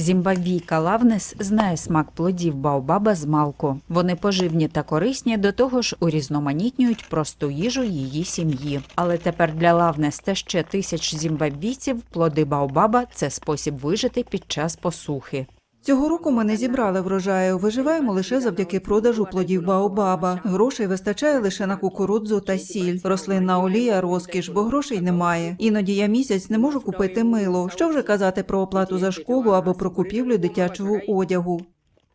Зімбабвійка Лавнес знає смак плодів Баобаба з малку. Вони поживні та корисні, до того ж урізноманітнюють просту їжу її сім'ї. Але тепер для Лавнес та ще тисяч зімбабвійців плоди Баобаба – це спосіб вижити під час посухи. Цього року ми не зібрали врожаю. Виживаємо лише завдяки продажу плодів Баобаба. Грошей вистачає лише на кукурудзу та сіль. Рослинна олія розкіш, бо грошей немає. Іноді я місяць не можу купити мило. Що вже казати про оплату за школу або про купівлю дитячого одягу.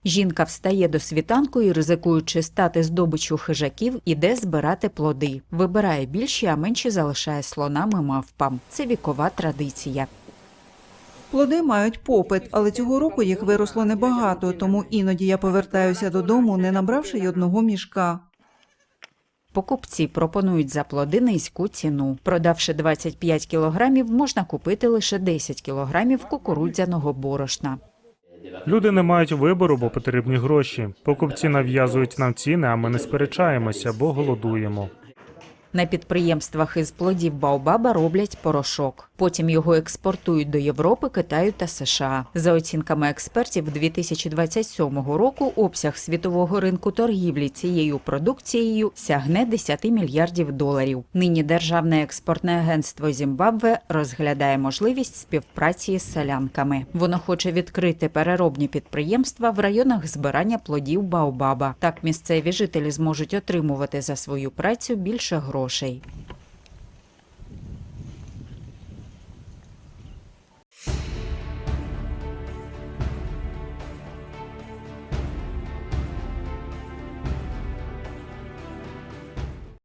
Жінка встає до світанку і, ризикуючи стати здобичу хижаків, іде збирати плоди. Вибирає більші, а менші залишає слонам і мавпам. Це вікова традиція. Плоди мають попит, але цього року їх виросло небагато, тому іноді я повертаюся додому, не набравши й одного мішка. Покупці пропонують за плоди низьку ціну. Продавши 25 кілограмів, можна купити лише 10 кілограмів кукурудзяного борошна. Люди не мають вибору, бо потрібні гроші. Покупці нав'язують нам ціни, а ми не сперечаємося, бо голодуємо. На підприємствах із плодів Баобаба роблять порошок. Потім його експортують до Європи, Китаю та США. За оцінками експертів, 2027 року обсяг світового ринку торгівлі цією продукцією сягне 10 мільярдів доларів. Нині Державне експортне агентство Зімбабве розглядає можливість співпраці з селянками. Воно хоче відкрити переробні підприємства в районах збирання плодів Баобаба. Так місцеві жителі зможуть отримувати за свою працю більше грошей.